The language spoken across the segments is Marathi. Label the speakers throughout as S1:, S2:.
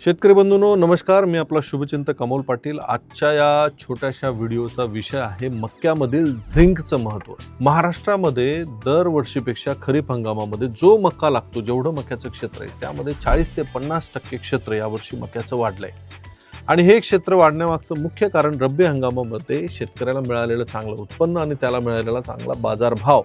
S1: शेतकरी बंधूंनो नमस्कार. मी आपला शुभचिंतक अमोल पाटील. आजच्या या छोट्याशा व्हिडिओचा विषय आहे मक्यामधील झिंकचं महत्त्व. महाराष्ट्रामध्ये दरवर्षीपेक्षा खरीप हंगामामध्ये जो मक्का लागतो जेवढं मक्याचं क्षेत्र आहे त्यामध्ये चाळीस ते पन्नास टक्के क्षेत्र यावर्षी मक्याचं वाढलंय. आणि हे क्षेत्र वाढण्यामागचं मुख्य कारण रब्बी हंगामामध्ये शेतकऱ्याला मिळालेलं चांगलं उत्पन्न आणि त्याला मिळालेला चांगला बाजारभाव.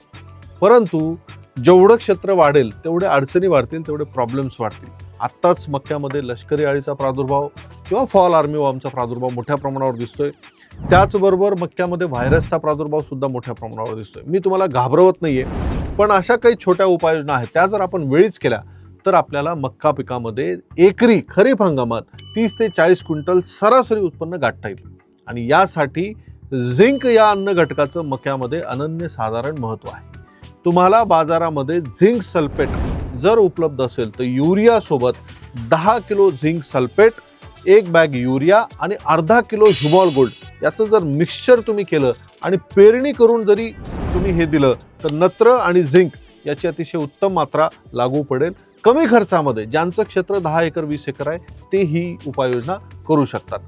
S1: परंतु जेवढं क्षेत्र वाढेल तेवढे अडचणी वाढतील तेवढे प्रॉब्लेम्स वाढतील. आत्ताच मक्क्यामध्ये लष्करी अळीचा प्रादुर्भाव किंवा फॉल आर्मी वॉर्मचा प्रादुर्भाव मोठ्या प्रमाणावर दिसतोय. त्याचबरोबर मक्क्यामध्ये व्हायरसचा प्रादुर्भाव सुद्धा मोठ्या प्रमाणावर दिसतोय. मी तुम्हाला घाबरवत नाहीये पण अशा काही छोट्या उपाययोजना आहेत. त्या जर आपण वेळीच केल्या तर आपल्याला मक्का पिकामध्ये एकरी खरीप हंगामात तीस ते चाळीस क्विंटल सरासरी उत्पन्न गाठता येईल. आणि यासाठी झिंक या अन्न घटकाचं मक्यामध्ये अनन्यसाधारण महत्त्व आहे. तुम्हाला बाजारामध्ये झिंक सल्फेट जर उपलब्ध असेल तर युरियासोबत दहा किलो झिंक सल्फेट एक बॅग युरिया आणि अर्धा किलो ह्युमॉल गोल्ड याचं जर मिक्सचर तुम्ही केलं आणि पेरणी करून जरी तुम्ही हे दिलं तर नत्र आणि झिंक याची अतिशय उत्तम मात्रा लागू पडेल कमी खर्चामध्ये ज्यांचं क्षेत्र दहा एकर वीस एकर आहे ते ही उपाययोजना करू शकतात.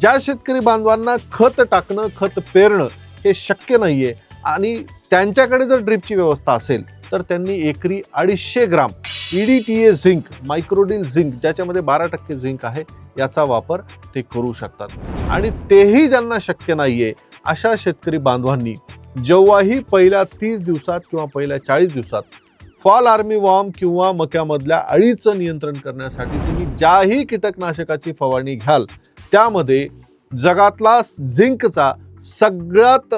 S1: ज्या शेतकरी बांधवांना खत टाकणं खत पेरणं हे शक्य नाही आहे आणि त्यांच्याकडे जर ड्रीपची व्यवस्था असेल तर त्यांनी एकरी अडीचशे gram E D T A zinc मायक्रोडिल zinc ज्याच्यामध्ये बारा टक्के झिंक आहे याचा वापर ते करू शकतात. आणि तेही ज्यांना शक्य नाही आहे अशा शेतकरी बांधवांनी जेव्हाही पहिल्या तीस दिवसात किंवा पहिल्या चाळीस दिवसात फॉल आर्मी वॉर्म किंवा मक्यामधल्या अळीचं नियंत्रण करण्यासाठी तुम्ही ज्याही कीटकनाशकाची फवारणी घ्याल त्यामध्ये जगातला झिंकचा सगळ्यात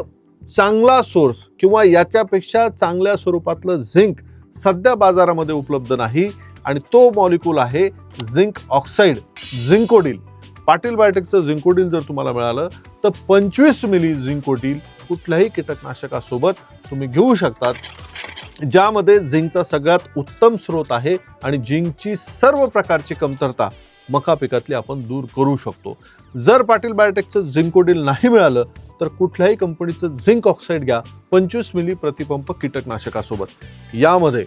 S1: चांगला सोर्स किंवा याच्यापेक्षा चांगल्या स्वरूपातलं झिंक सध्या बाजारामध्ये उपलब्ध नाही. आणि तो मॉलिक्यूल आहे झिंक ऑक्साईड झिंकोडील. पाटील बायोटेकचं झिंकोडील जर तुम्हाला मिळालं तर पंचवीस मिली झिंकोडिल कुठल्याही कीटकनाशकासोबत तुम्ही घेऊ शकतात ज्यामध्ये झिंकचा सगळ्यात उत्तम स्रोत आहे आणि झिंकची सर्व प्रकारची कमतरता मका पिकातली आपण दूर करू शकतो. जर पाटील बायोटेकचं झिंकोडील नाही मिळालं तर कुठल्याही कंपनीचं झिंक ऑक्साईड घ्या पंचवीस मिली प्रतिपंप कीटकनाशकासोबत. यामध्ये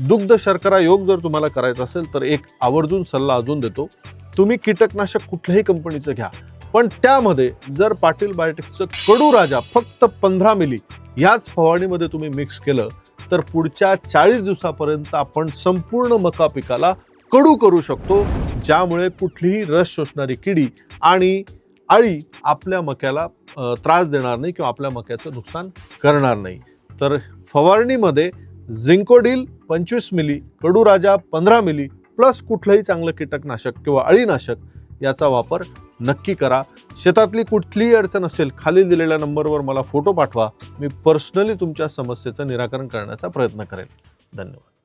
S1: दुग्ध शर्करा योग जर तुम्हाला करायचा असेल तर एक आवर्जून सल्ला अजून देतो. तुम्ही कीटकनाशक कुठल्याही कंपनीचं घ्या. पण त्यामध्ये जर पाटील बायोटेकचं कडू राजा फक्त पंधरा मिली याच फवारणीमध्ये तुम्ही मिक्स केलं तर पुढच्या चाळीस दिवसापर्यंत आपण संपूर्ण मका पिकाला कडू करू शकतो. ज्यामुळे कुठलीही रस शोषणारी किडी आणि अळी आपल्या मक्याला त्रास देणार नाही किंवा आपल्या मक्याचं नुकसान करणार नाही. तर फवारणीमध्ये झिंकोडील पंचवीस मिली कडूराजा पंधरा मिली प्लस कुठलंही चांगलं कीटकनाशक किंवा अळीनाशक याचा वापर नक्की करा. शेतातली कुठलीही अडचण असेल खाली दिलेल्या नंबरवर मला फोटो पाठवा. मी पर्सनली तुमच्या समस्येचं निराकरण करण्याचा प्रयत्न करेन. धन्यवाद.